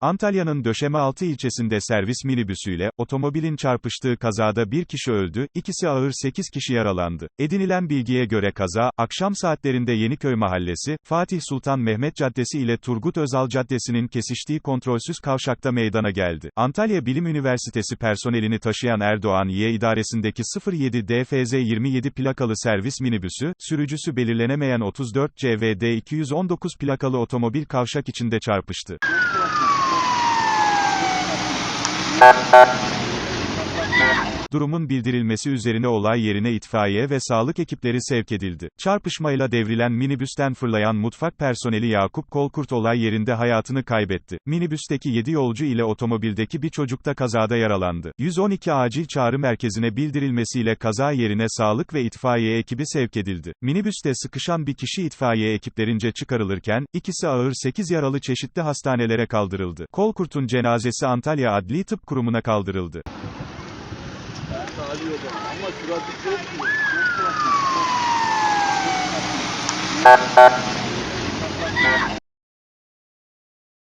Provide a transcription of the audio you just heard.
Antalya'nın Döşemealtı ilçesinde servis minibüsüyle, otomobilin çarpıştığı kazada bir kişi öldü, ikisi ağır 8 kişi yaralandı. Edinilen bilgiye göre kaza, akşam saatlerinde Yeniköy Mahallesi, Fatih Sultan Mehmet Caddesi ile Turgut Özal Caddesi'nin kesiştiği kontrolsüz kavşakta meydana geldi. Antalya Bilim Üniversitesi personelini taşıyan Erdoğan Y idaresindeki 07 DFZ 27 plakalı servis minibüsü, sürücüsü belirlenemeyen 34 CVD 219 plakalı otomobil kavşak içinde çarpıştı. Thank you. Durumun bildirilmesi üzerine olay yerine itfaiye ve sağlık ekipleri sevk edildi. Çarpışmayla devrilen minibüsten fırlayan mutfak personeli Yakup Kolkurt olay yerinde hayatını kaybetti. Minibüsteki 7 yolcu ile otomobildeki bir çocuk da kazada yaralandı. 112 acil çağrı merkezine bildirilmesiyle kaza yerine sağlık ve itfaiye ekibi sevk edildi. Minibüste sıkışan bir kişi itfaiye ekiplerince çıkarılırken, ikisi ağır 8 yaralı çeşitli hastanelere kaldırıldı. Kolkurt'un cenazesi Antalya Adli Tıp Kurumu'na kaldırıldı. Ama suratı çok iyi. Çok suratı.